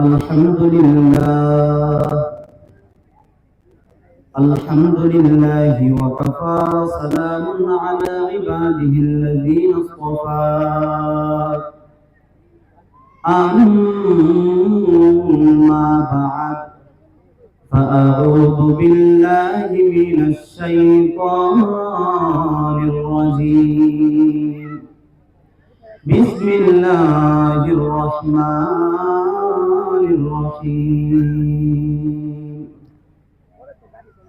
الحمد لله الحمد لله وكفى سلام على عباده الذين اصطفى أما بعد فأعوذ بالله من الشيطان الرجيم بسم الله الرحمن الرحيم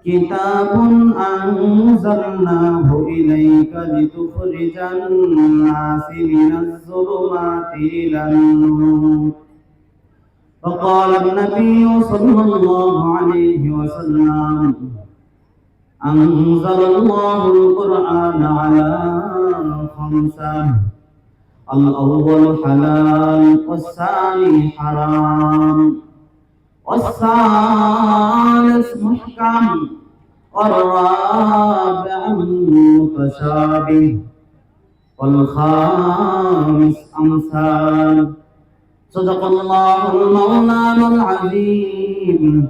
كتاب أنزلناه إليك لتخرج الناس من الظلمات إلى النور فقال النبي صلى الله عليه وسلم أنزل الله القرآن على خمسة الأول حلال والثاني حرام والثالث محكم. والرابع متشابه. والخامس أمثال. صدق الله المولانا العظيم.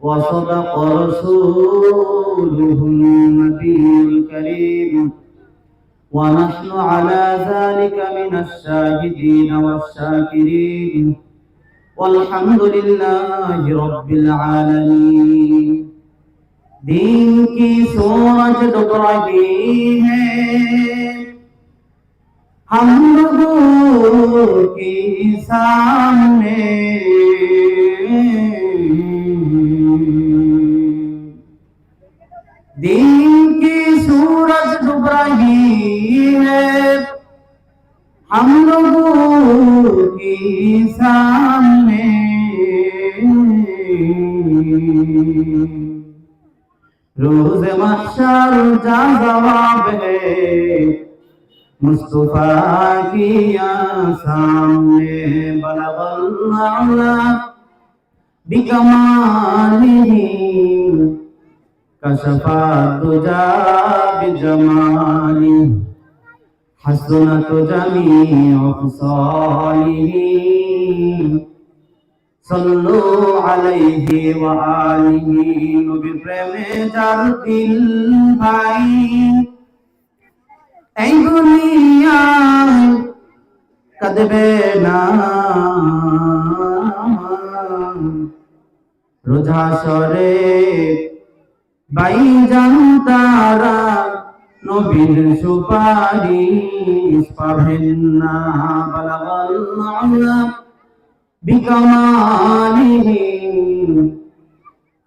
وصدق رسوله النبي الكريم. ونحن على ذلك من الشاهدين والشاكرين والحمد لله رب العالمين دین کی سورج ڈب رہی ہے ہم لوگوں کی سامنے دین में हम लोगों के सामने रोज मशर जा जवाब है मुस्तफा की सामने बलबल्ला बिकमाली कशफा तुजा बिजमाली الدجى بجماله حسنت جميع خصاله صلوا عليه وآله নবী প্রেমে যার দিল ভাই এই দুনিয়া কাঁদবে না রোজা সরে বাই জানতারা নবীর সুপারিশ পাবেন না বালাগাল আল্লাহ বিকমালিহি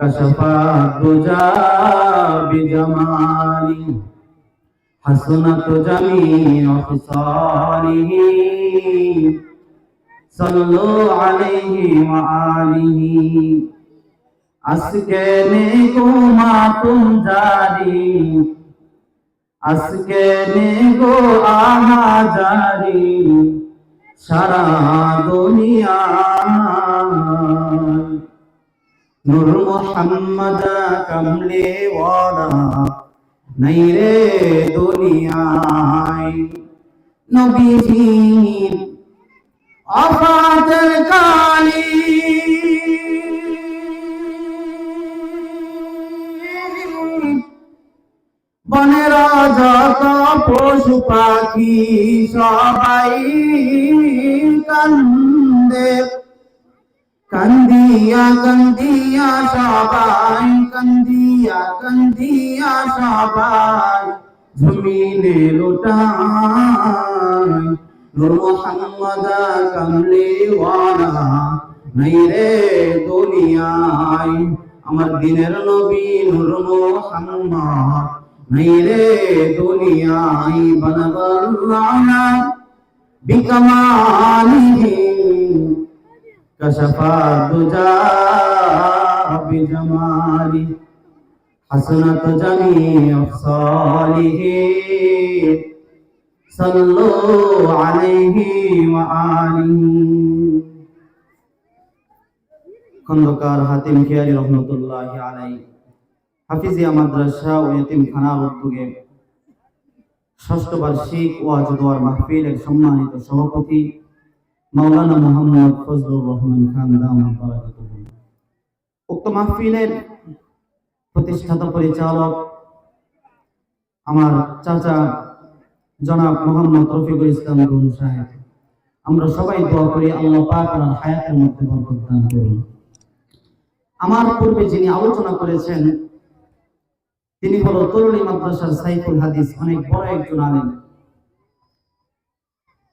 কশফা দুজা বিজমালি حسنت جميع خصاله صلوا عليه وآله আজকে নেগো মাতুম জারি আজকে নেগো আহা জারি সারা দুনিয়া। নূর মোহাম্মদ কমলে ওয়ালা, নাই রে দুনিয়ায়। নবীজির অফাতের কালী। বনের যত পশু পাখি সবাই কান্দে। কান্দিয়া কান্দিয়া সবাই, কান্দিয়া কান্দিয়া সবাই, জমিনে লোটাই। মোহাম্মদ কামলি ওয়ালা নাই রে দুনিয়ায়। আমার দিনের নবী নূর মোহাম্মদ নাই রে দুনিয়ায় বনবল্লানা বিকমালিহি كشف الدجى بجماله حسنت جميع خصاله صلوا عليه وآله খন্দকার হাতিম খিয়ারি রহমতুল্লাহ আলাই হাফিজিয়া মাদ্রাসা ও এতিমখানার উদ্যোগে ষষ্ঠ বার্ষিক ওয়াজ দোয়ার মাহফিলের সম্মানিত সভাপতি মাওলানা মোহাম্মদ ফজলুর রহমান খান দামাত উক্ত মাহফিলের প্রতিষ্ঠাতা পরিচালক আমার চাচা জনাব মোহাম্মদ রফিকুল ইসলাম রুম সাহেব। আমরা সবাই দোয়া করি আল্লাহ পাক ওনার হায়াতের মধ্যে বরকত দান করুন। আমার পূর্বে যিনি আলোচনা করেছেন তিনি হলো তরুণী মাদ্রাসার সাইফুল হাদিস, অনেক বড় একজন আলেম।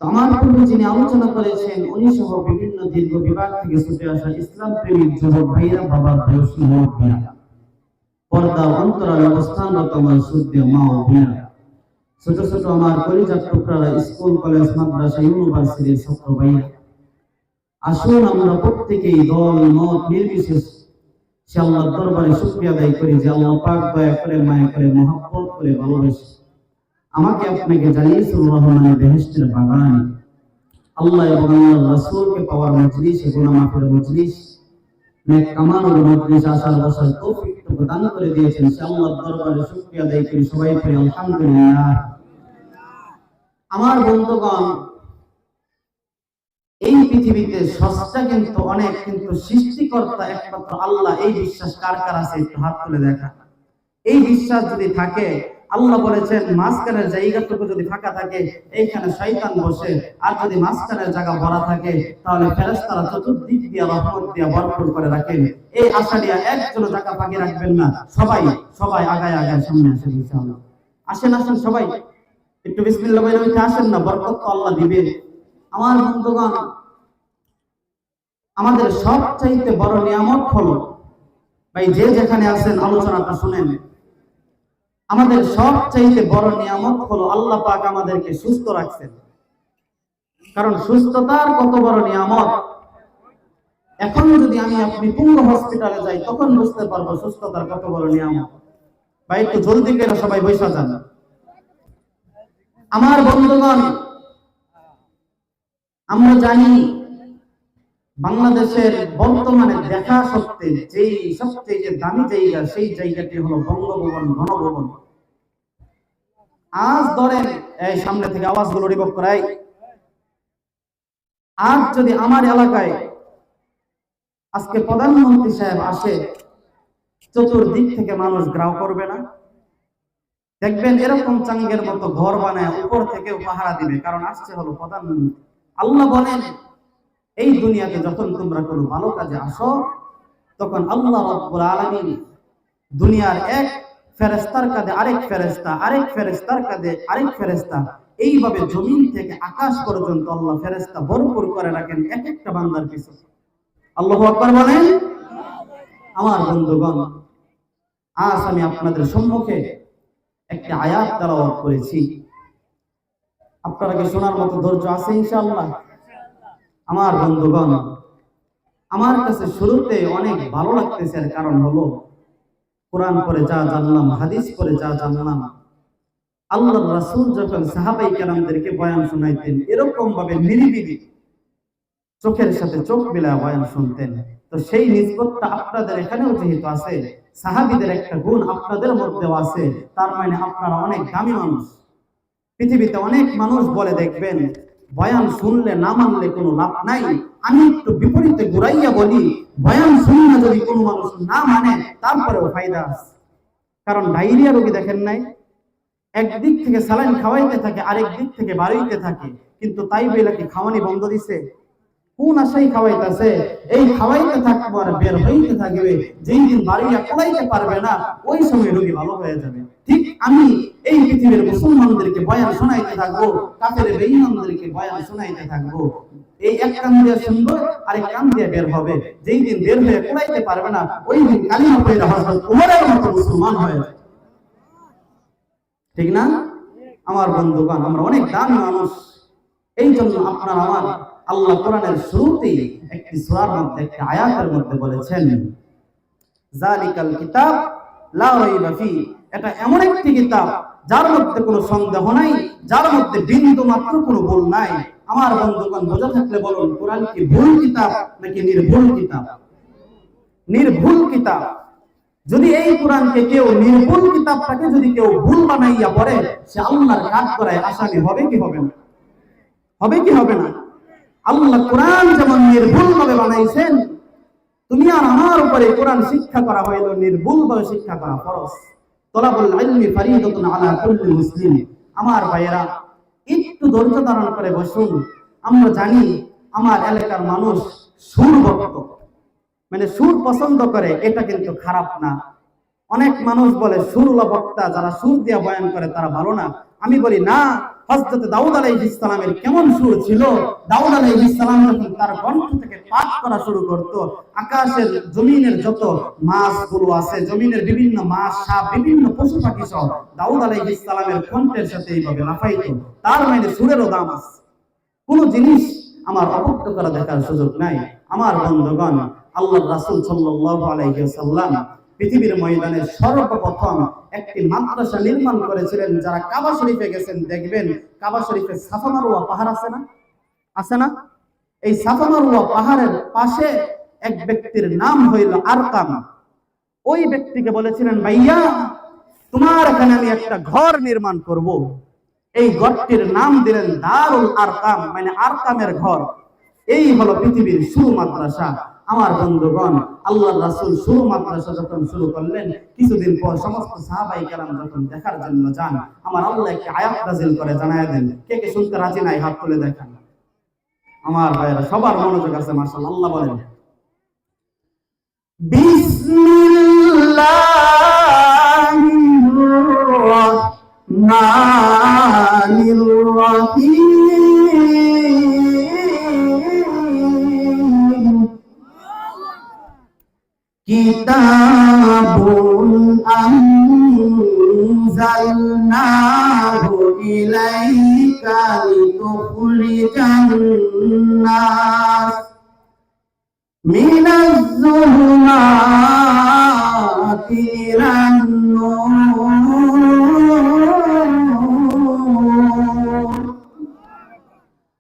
আমার পূর্বে যিনি আলোচনা করেছেন, উনি সহ বিভিন্ন দীর্ঘ বিভাগ থেকে ছুটে আসা ইসলাম প্রেমিক যুবক ভাইরা বাবার বয়স মুরব্বীরা পর্দা অন্তরাল অবস্থানরত আমার শুদ্ধ মা ও বোনেরা। ছোট ছোট আমার কলিজার টুকরারা, স্কুল, কলেজ, মাদ্রাসা, ইউনিভার্সিটির ছাত্র ভাইরা আসুন আমরা প্রত্যেকেই দল, মত, নির্বিশেষ সে আল্লাহর দরবারে শুকরিয়া আদায় করি যে আল্লাহ পাক দয়া করে, মায়া করে, মহব্বত করে ভালোবাসে আমাকে আপনাকে জানিয়েছিল রহমানের বেহেশতের বাগানে, আল্লাহ এবং আল্লাহর রাসূলকে পাওয়ার মজলিস গুনাহ মাফের মজলিস, নেক কামানোর মজলিস আসার বসার তৌফিক প্রদান করে দিয়েছেন। সে আল্লাহর দরবারে শুকরিয়া আদায় করি, সবাই পড়ি আলহামদুলিল্লাহ। আমার বন্ধুগণ এই পৃথিবীতে সস্তা কিন্তু অনেক, কিন্তু সৃষ্টিকর্তা একমাত্র আল্লাহ। এই বিশ্বাস কার কার আছে? একটু হাত তুলে দেখা। এই বিশ্বাস যদি থাকে, আল্লাহ বলেছেন, মাঝখানের জায়গাটুকু যদি ফাঁকা থাকে, এইখানে শয়তান বসে। আর যদি মাঝখানের জায়গা ভরা থাকে, তাহলে ফেরেশতারা চতুর্দিক দিয়ে, রহমত দিয়ে ভরপুর করে রাখেন। এই আশা দিয়ে একজন জায়গা ফাঁকি রাখবেন না। সবাই সবাই আগায় আগায় সামনে আসেন, ইনশাআল্লাহ। আসেন আসেন, সবাই। একটু বিসমিল্লাহ বলে আসেন না, বরকত তো আল্লাহ দিবে আমার বন্ধুগণ, আমাদের সবচাইতে বড় নিয়ামত হলো, ভাই, যে যেখানে আছেন, আলোচনাটা শুনেন। আমাদের সবচাইতে বড় নিয়ামত হলো আল্লাহ পাক আমাদেরকে সুস্থ রাখছেন। কারণ সুস্থতার কত বড় নিয়ামত? এখন যদি আমি আপনি পুঙ্গ হসপিটালে যাই, তখন বুঝতে পারব সুস্থতার কত বড় নিয়ামত। ভাই, একটু জলদি করে সবাই বৈশা যান। আমার বন্ধুগণ আমরা জানি বাংলাদেশের বর্তমানে দেখা সত্ত্বে যেই সবচেয়ে যে দামি জায়গা, সেই জায়গাটি হলো বঙ্গভবন গণভবন আজ ধরেন, এই সামনে থেকে আওয়াজগুলো রিভোগ করাই। আজ যদি আমার এলাকায় আজকে প্রধানমন্ত্রী সাহেব আসে, চতুর্দিক থেকে মানুষ গ্রাহ করবে না। দেখবেন এরকম চাঙ্গের মতো ঘর বানায় উপর থেকে পাহারা দিবে, কারণ আসছে হলো প্রধানমন্ত্রী। আল্লাহ বলেন, এই দুনিয়াতে যখন তোমরা কোনো ভালো কাজে আসো, তখন আল্লাহ রব্বুল আলামিন দুনিয়ার এক ফেরেস্তার কাঁধে আরেক ফেরেস্তা আরেক ফেরেস্তার কাঁধে আরেক ফেরেস্তা এইভাবে জমিন থেকে আকাশ পর্যন্ত আল্লাহ ফেরেস্তা ভরপুর করে রাখেন এক একটা বান্দার পিছু আল্লাহ আকবার বলেন, আমার বন্ধুগণ, আজ আমি আপনাদের সম্মুখে একটি আয়াত তেলাওয়াত করেছি। আপনারা কি শোনার মতো ধৈর্য আছে ইনশাআল্লাহ। আমার বন্ধুগণ, আমার কাছে শুরুতে অনেক ভালো লাগতেছে এর কারণ হলো, কোরআন পরে যা জানলাম, হাদিস পরে যা জানলাম আল্লাহ রাসূল যখন সাহাবাই কেরামদেরকে বয়ান শোনাইতেন এরকম ভাবে নিরিবিলি চোখের সাথে চোখ মিলায় বয়ান শুনতেন। তো সেই নিসবতটা আপনাদের এখানেও যেহেতু আছে, সাহাবিদের একটা গুণ আপনাদের মধ্যেও আছে, তার মানে আপনারা অনেক দামি মানুষ। পৃথিবীতে অনেক মানুষ বলে, দেখবেন, বয়ান শুনলে না মানলে কোনো লাভ নাই। আমি একটু বিপরীতে ঘুরাইয়া বলি, বয়ান শুনলে যদি কোনো মানুষ না মানে তারপরেও ফায়দা আছে। কারণ ডায়রিয়া রোগী দেখেন নাই? একদিক থেকে স্যালাইন খাওয়াইতে থাকে, আরেক দিক থেকে বাড়াইতে থাকে। কিন্তু তাই বেলাকে খাওয়ানি বন্ধ দিছে। কোন আশাই খাওয়াইতেছে? এই খাওয়াইতে থাকব আর বের হইতে থাকবে। যেই দিন পারবে না, ওই সময় রোগী ভালো হয়ে যাবে। ঠিক আমি এই পৃথিবীর মুসলমানদেরকে বয়ান শোনাইতে থাকব, কাফের বয়ান শোনাইতে থাকব। এই এক কান দিয়ে শুনব আর এক কান দিয়ে বের হবে। যেই দিন বের হয়ে পারবে না, ওই দিন কালিমা মতো মুসলমান হয়ে ঠিক না? আমার বন্ধুগণ, আমরা অনেক দামি মানুষ। এই জন্য আপনার আমার আল্লাহ কোরআনের শুরুতেই একটি সূরার মধ্যে, একটি আয়াতের মধ্যে বলেছেন, জালিকাল কিতাব লা রাইবা ফি। এটা এমন একটি কিতাব যার মধ্যে কোনো সন্দেহ নাই, যার মধ্যে বিন্দু মাত্র কোনো ভুল নাই। আমার বন্ধুগণ, বোঝা থাকলে বলুন, কোরআন কি ভুল কিতাব নাকি নির্ভুল কিতাব? নির্ভুল কিতাব। যদি এই কোরআনকে কেউ নির্ভুল কিতাবটাকে যদি কেউ ভুল বানাইয়া পড়ে, সে আল্লাহর কাজ করায় আসামি হবে কি হবে না? হবে কি হবে না? আল্লাহ কোরআন যেমন নির্ভুল ভাবে বানাইছেন, তুমি আর আমার উপরে কোরআন শিক্ষা করা হইল নির্ভুল ভাবে শিক্ষা করা ফরজ। তলাবুল ইলমি ফারিদাতুন মুসলিম। আমার ভাইয়েরা, একটু ধৈর্য ধারণ করে বসুন। আমরা জানি আমার এলাকার মানুষ সুর ভক্ত মানে সুর পছন্দ করে, এটা কিন্তু খারাপ না। অনেক মানুষ বলে সুরলা বক্তা, যারা সুর দিয়ে বয়ান করে, তারা ভালো না। আমি বলি, না হজরত দাউদ ইসলামের কেমন সুর ছিল? দাউদ ইসলাম যখন তার কণ্ঠ থেকে পাঠ করা শুরু করত, আকাশের জমিনের যত আছে, জমিনের বিভিন্ন মাছ, সাপ, বিভিন্ন পশু পাখি সহ দাউদ ইসলামের কণ্ঠের সাথে এইভাবে লাফাইতো। তার মানে সুরেরও দাম আছে। কোন জিনিস আমার অবক্ত করা দেখার সুযোগ নাই। আমার বন্ধুগণ আল্লাহ রাসুল সাল্লাল্লাহু আলাইহি ওয়াসাল্লাম পৃথিবীর ময়দানে সর্বপ্রথম একটি মাদ্রাসা নির্মাণ করেছিলেন যারা কাবা শরীফে গেছেন, দেখবেন কাবা শরীফে সাফা মারওয়া পাহাড় আছে না? আছে না? এই সাফা মারওয়া পাহাড়ের পাশে এক ব্যক্তির নাম হইল আরকাম। ওই ব্যক্তিকে বলেছিলেন, ভাইয়া, তোমার এখানে আমি একটা ঘর নির্মাণ করব। এই ঘরটির নাম দিলেন দারুল আরকাম মানে আরকামের ঘর। এই হলো পৃথিবীর শুরু মাদ্রাসা। আমার বন্ধুগণ আল্লাহ রাসূল শুরু মাদ্রাসা যখন শুরু করলেন, কিছুদিন পর সমস্ত সাহাবাই কেরাম যখন দেখার জন্য যান, আমার আল্লাহ একটি আয়াত নাযিল করে জানায় দেন। কে কে শুনতে রাজি নাই, হাত তুলে দেখান। আমার ভাইয়েরা, সবার মনোযোগ আছে, মাশাআল্লাহ, আল্লাহ বলেন। বিসমিল্লাহির যুলুমাতি ইলান নূর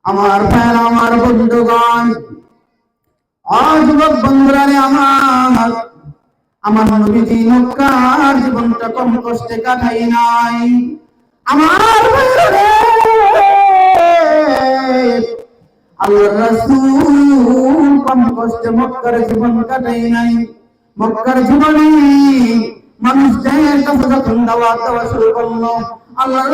আমার ভাই আমার বন্ধুগণ অযুবক বন্ধুরা আমার আমার নবীজি মক্কার জীবনটা কম কষ্টে কাটাই নাই। আমার আল্লাহর রাসূল কম কষ্টে মক্কার জীবন কাটাই নাই। মক্কার জীবনে কাছে যখন দেওয়া শুরু করল আল্লাহ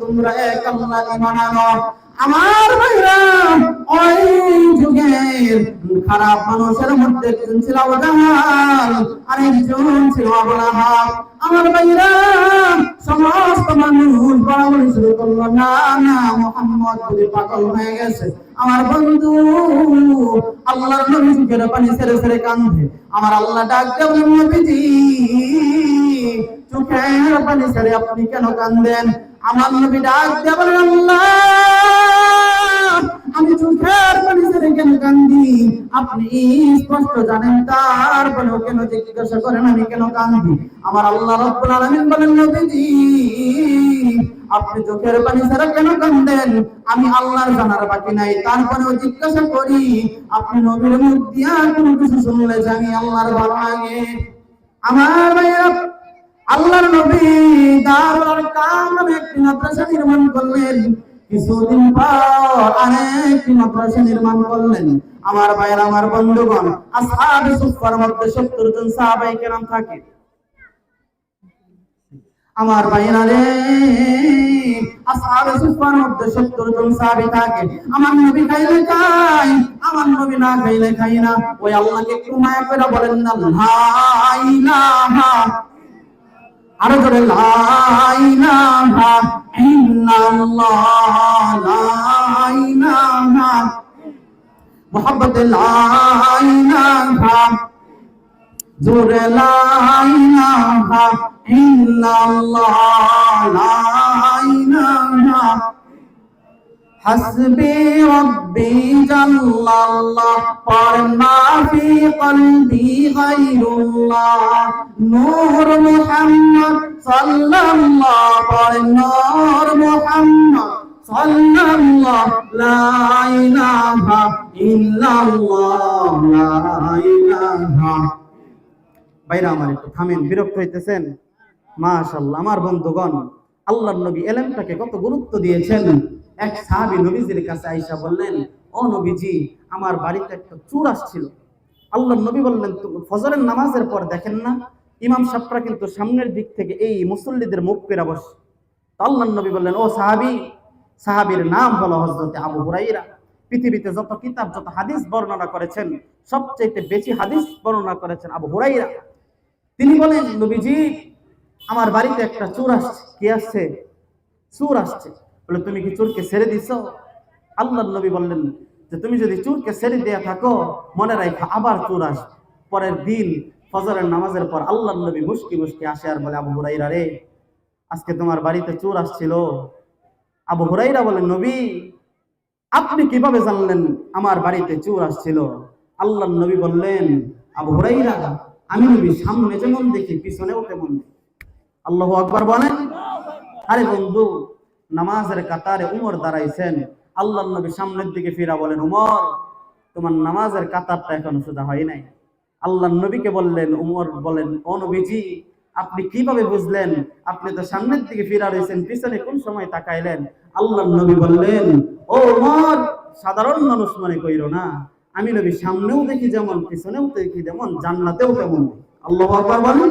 তোমরা এক আল্লাহ আমার ভাইরা, ওই যুগের খারাপ মানুষের মধ্যে একজন ছিল আবু জাহাল আর ছিল আবু আমার ভাইরা সমস্ত মানুষ বরাবরই শুরু করল না না, মোহাম্মদ বলে পাগল হয়ে গেছে। আমার বন্ধু, আল্লাহর নবী পানি ছেড়ে ছেড়ে কান্দে আমার আল্লাহ ডাক দেব নবীজি, চোখের পানি সেরে আপনি কেন কান্দেন আমার নবী ডাক দেব আল্লাহ আমি চোখের ছেড়ে কেন কান্দি? আপনি স্পষ্ট জানেন তারপরেও কেন জিজ্ঞাসা করেন আমি কেন কান্দি? আমার আল্লাহ রব্বুল আলামিন বলেন, নবীজি, আপনি চোখের পানি ছাড়া কেন কান্দেন? আমি আল্লাহর জানার বাকি নাই, তারপরেও জিজ্ঞাসা করি, আপনি নবীর মুখ দিয়া কোনো কিছু শুনলে যে আমি আল্লাহর ভালো লাগে? আমার ভাইয়েরা, আল্লাহর নবী দারুল কাম নামে একটি মাদ্রাসা নির্মাণ করলেন। কিছুদিন পর আরেকটি মাদ্রাসা নির্মাণ করলেন। আমার ভাইয়ের, আমার বন্ধুগণ আসহাবে সুফার মধ্যে সত্তর জন সাহাবাই কেরাম থাকে। আমার ভাইয়েরা রে আসহাবে সুফার মধ্যে সত্তর জন সাহাবী থাকে। আমার নবী খাইলে খাই, আমার নবী না খাইলে খাই না। ওই আল্লাহকে একটু মায়া করে বলেন না ইলাহা আরও করে লাইলাহা ইল্লাল্লাহ লাইলাহা মোহাম্মদ লাইলাহা জোরে লাইলাহা ইল্লাল্লাহ লাইলাহা হসবে রব্বি জাল্লাল্লাহ, পর মাফি কলবি গায়রুল্লাহ। নূর মুহাম্মদ সাল্লাল্লাহ, পর নূর মুহাম্মদ সাল্লাল্লাহ, লা ইলাহা ইল্লাল্লাহ, লা ইলাহা। বাইরা আমার একটু থামেন, বিরক্ত হইতেছেন? মাশাআল্লাহ, আমার বন্ধুগণ, আল্লাহর নবী এলেমটাকে কত গুরুত্ব দিয়েছেন। এক সাহাবী নবীজির কাছে আইসা বললেন, ও নবীজি, আমার বাড়িতে একটা চোর আসছিল। আল্লাহ নবী বললেন, "তো- ফজরের নামাজের পর দেখেন না, ইমাম সাহেবরা কিন্তু সামনের দিক থেকে এই মুসল্লিদের মুখ পেরা বসে। আল্লাহ নবী বললেন, ও সাহাবি, সাহাবীর নাম হলো হজরতে আবু হুরাইরা পৃথিবীতে যত কিতাব, যত হাদিস বর্ণনা করেছেন সবচেয়ে বেশি হাদিস বর্ণনা করেছেন আবু হুরাইরা তিনি বলেন, নবীজি, আমার বাড়িতে একটা চোর আসছে। কি আসছে? চোর আসছে। বলে, তুমি কি চোরকে ছেড়ে দিছ? আল্লাহ নবী বললেন, যে তুমি যদি চোরকে ছেড়ে দেয়া থাকো, মনে রাখো আবার চোর আস পরের দিন ফজরের নামাজের পর আল্লাহ নবী মুশকি মুশকি আসে আর বলে, আবু হুরাইরা রে, আজকে তোমার বাড়িতে চোর আসছিল। আবু হুরাইরা বলেন নবী, আপনি কীভাবে জানলেন আমার বাড়িতে চোর আসছিল? আল্লাহ নবী বললেন, আবু হুরাইরা, আমি নবী, সামনে যেমন দেখি, পিছনেও তেমন আল্লাহ আকবার বলেন। আরে বন্ধু নামাজের কাতারে উমর দাঁড়াইছেন। আল্লাহ নবী সামনের দিকে ফিরা বলেন, উমর, তোমার নামাজের কাতারটা এখনও সোজা হয় নাই। আল্লাহ নবীকে বললেন, উমর বলেন, ও নবীজি, আপনি কীভাবে বুঝলেন? আপনি তো সামনের দিকে ফিরা রয়েছেন, পিছনে কোন সময় তাকাইলেন? আল্লাহ নবী বললেন, ও উমর, সাধারণ মানুষ মনে কইরো না। আমি নবী সামনেও দেখি যেমন, পিছনেও দেখি যেমন জান্নাতেও তেমন। আল্লাহ আকবার বলেন।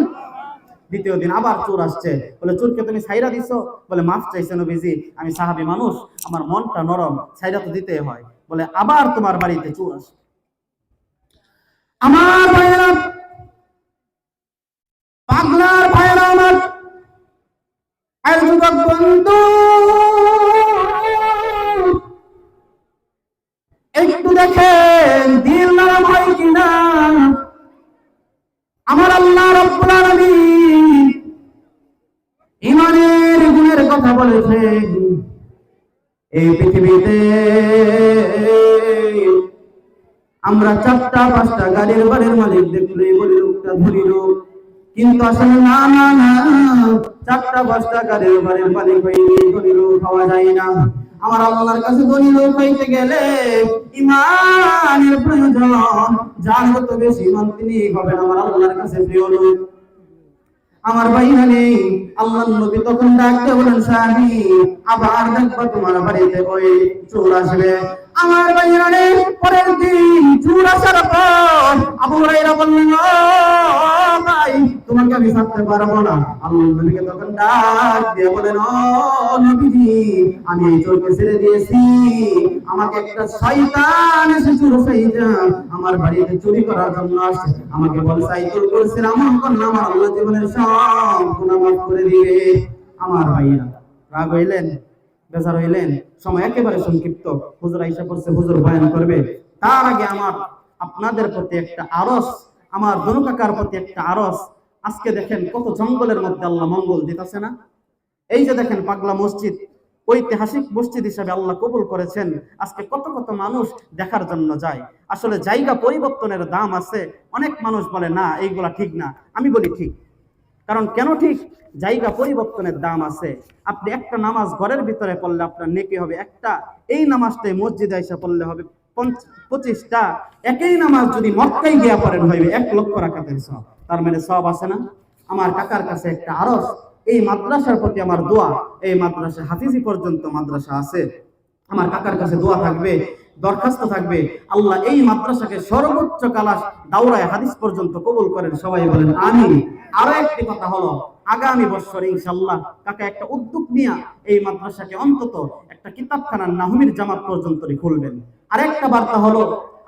দ্বিতীয় দিন আবার চোর আসছে। বলে, চোরকে তুমি সাইরা দিছো? বলে, মাফ চাইছে নবীজি, আমি সাহাবি মানুষ, আমার মনটা নরম সাইরা তো দিতে হয়। বলে, আবার তোমার বাড়িতে চোর আসে। আমার ভাইয়েরা পাগলার ভাইয়েরা আমার আর যুবক বন্ধু আমরা চারটা, পাঁচটা গাড়ির বাড়ির মালিক দেখলে বলি, লোকটা ধনী লোক। কিন্তু আসলে না না না, চারটা, পাঁচটা গাড়ির বাড়ির মালিক হইলে ধনী লোক হওয়া যায় না। আমার আল্লাহর কাছে ধনী হইতে গেলে ইমানের প্রয়োজন। যার যত বেশি ইমান তিনি হবেন আমার আল্লাহর কাছে প্রিয় আমার আল্লাহ নবী তখন ডাকতে বলেন, সাহাবি, আবার দেখবা তোমার বাড়িতে ওই চোর আসবে। আমার নেই পরের দিন চোর আসার পর আবু হুরাইরা বললেন, "ও ভাই, তোমাকে আমি ছাড়তে পারব না। আল্লাহ নবীকে তখন ডাক দিয়ে বলেন, ও নবীজি, আমি এই চোরকে ছেড়ে দিয়েছি। আমাকে একটা শয়তান এসে চোর সাইজা আমার বাড়িতে চুরি করার জন্য আসছে। আমাকে বলে, সাইকেল করেছিলাম আমল করলাম আমার আল্লাহ জীবনের সব গুনাহ মাফ করে দিবে। আমার ভাইয়া রাগ হইলেন, বেজার হইলেন। সময় একেবারে সংক্ষিপ্ত। হুজুর আইসা পড়ছে, হুজুর বয়ান করবে। তার আগে আমার আপনাদের প্রতি একটা আরস, আমার দনু প্রতি একটা আরস। আজকে দেখেন কত জঙ্গলের মধ্যে আল্লাহ মঙ্গল দিতেছে না? এই যে দেখেন পাগলা মসজিদ, ঐতিহাসিক মসজিদ হিসাবে আল্লাহ কবুল করেছেন। আজকে কত কত মানুষ দেখার জন্য যায়। আসলে জায়গা পরিবর্তনের দাম আছে। অনেক মানুষ বলে, না, এইগুলা ঠিক না। আমি বলি, ঠিক। কারণ কেন ঠিক? জায়গা পরিবর্তনের দাম আছে। আপনি একটা নামাজ ঘরের ভিতরে পড়লে আপনার নেকি হবে একটা। এই নামাজটাই মসজিদে এসে পড়লে হবে পঁচিশটা। একই নামাজ যদি মক্কায় গিয়া পড়েন হইবে এক লক্ষ রাখাতের সব তার মানে সব আছে না? আমার কাকার কাছে একটা আরস। এই মাদ্রাসার প্রতি আমার দোয়া। এই মাদ্রাসা হাফিজি পর্যন্ত মাদ্রাসা আছে। আমার কাকার কাছে দোয়া থাকবে, দরখাস্ত থাকবে। আল্লাহ এই মাদ্রাসাকে সর্বোচ্চ কালাস দাওরায় হাদিস পর্যন্ত কবুল করেন, সবাই বলেন আমি আরও একটি কথা হলো, আগামী বছর ইনশাল্লাহ কাকা একটা উদ্যোগ নিয়ে এই মাদ্রাসাকে অন্তত একটা কিতাবখানার নাহমির জামাত পর্যন্ত খুলবেন। আরেকটা বার্তা হলো,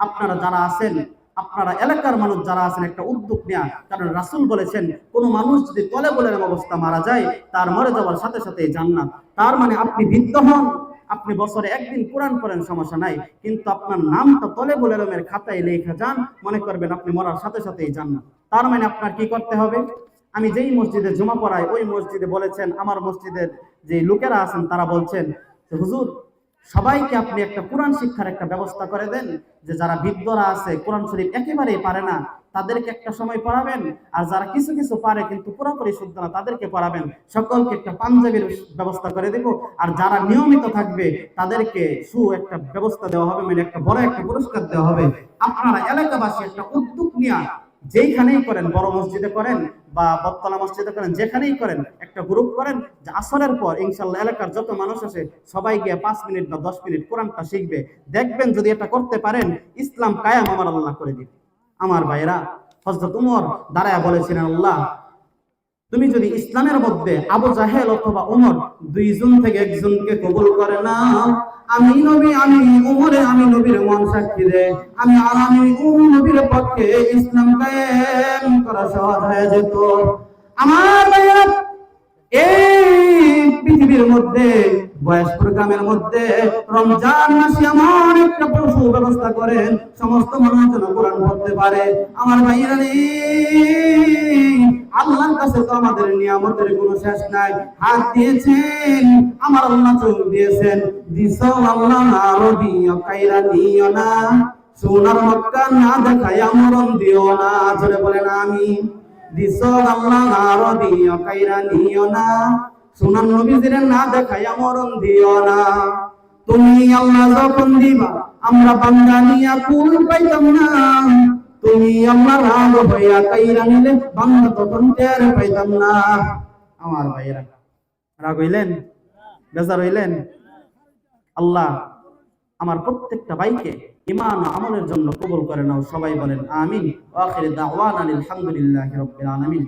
আপনারা যারা আছেন, আপনারা এলাকার মানুষ যারা আছেন, একটা উদ্যোগ নেওয়া কারণ রাসূল বলেছেন, কোন মানুষ যদি তলে বলের অবস্থা মারা যায়, তার মরে যাওয়ার সাথে সাথে জান্নাত। তার মানে আপনি বৃদ্ধ হন আপনি বছরে একদিন কোরআন পড়েন, সমস্যা নাই। কিন্তু আপনার নামটা তলে বলে রমের খাতায় লেখা যান, মনে করবেন আপনি মরার সাথে সাথেই যান না তার মানে আপনার কি করতে হবে? আমি যেই মসজিদে জমা পড়াই, ওই মসজিদে বলেছেন, আমার মসজিদের যে লোকেরা আছেন, তারা বলছেন হুজুর, সবাইকে আপনি একটা কোরআন শিক্ষার একটা ব্যবস্থা করে দেন, যে যারা বৃদ্ধরা আছে, কোরআন শরীফ একেবারেই পারে না তাদেরকে একটা সময় পড়াবেন। আর যারা কিছু কিছু পারে কিন্তু পুরোপুরি শুদ্ধ না, তাদেরকে পড়াবেন। সকলকে একটা পাঞ্জাবির ব্যবস্থা করে দেব। আর যারা নিয়মিত থাকবে, তাদেরকে সু একটা ব্যবস্থা দেওয়া হবে মানে একটা বড় একটা পুরস্কার দেওয়া হবে। আপনারা এলাকাবাসী একটা উদ্যোগ নিয়ে যেইখানেই করেন, বড় মসজিদে করেন বা বত্তলা মসজিদে করেন, যেখানেই করেন, একটা গ্রুপ করেন, যে আসরের পর ইনশাল্লাহ এলাকার যত মানুষ আছে, সবাই গিয়ে পাঁচ মিনিট বা দশ মিনিট কোরআনটা শিখবে। দেখবেন যদি এটা করতে পারেন, ইসলাম কায়াম আমার আল্লাহ করে দিবে। আমার ভাইরা হজরত উমর দাঁড়ায় বলেছিলেন, আল্লাহ, তুমি যদি ইসলামের মধ্যে আবু জাহেল অথবা উমর দুইজন থেকে একজনকে কবুল করে না আমি নবী, আমি উমরে, আমি নবীর মন সাক্ষী দে আমি আর আমি নবীর পক্ষে ইসলাম কায়েম করা সহজ হয়ে যেত। আমার এই পৃথিবীর মধ্যে বয়স মধ্যে রমজান মাসে একটা ব্যবস্থা করেন, সমস্ত মানুষ কোরআন পড়তে পারে। আমার ভাইয়েরা আল্লাহর কাছে তো আমাদের নিয়ামতের কোনো শেষ নাই। হাত দিয়েছেন, আমার আল্লাহ চোখ দিয়েছেন। দিস আল্লাহ কাইরা নিও না। সোনার মক্কা না দেখায় মরণ দিও না। জোরে বলেন আমি দিস আল্লাহ আরও দিও কাইরা নিও না। সোনার নবীদের না দেখায় মরণ দিও না। তুমি আল্লাহ যখন দিবা, আমরা বান্দা নিয়া কুল পাইতাম না। তুমি আমার রাগ হইয়া কাইরা নিলে, বান্দা তখন টের পাইতাম না। আমার ভাইরা রাগ হইলেন? বেজার হইলেন? আল্লাহ আমার প্রত্যেকটা ভাইকে ইমান আমলের জন্য কবুল করে নাও। সবাই বলেন, আমিন। আখির দাওয়ানা আলহামদুলিল্লাহি রাব্বিল আলামিন।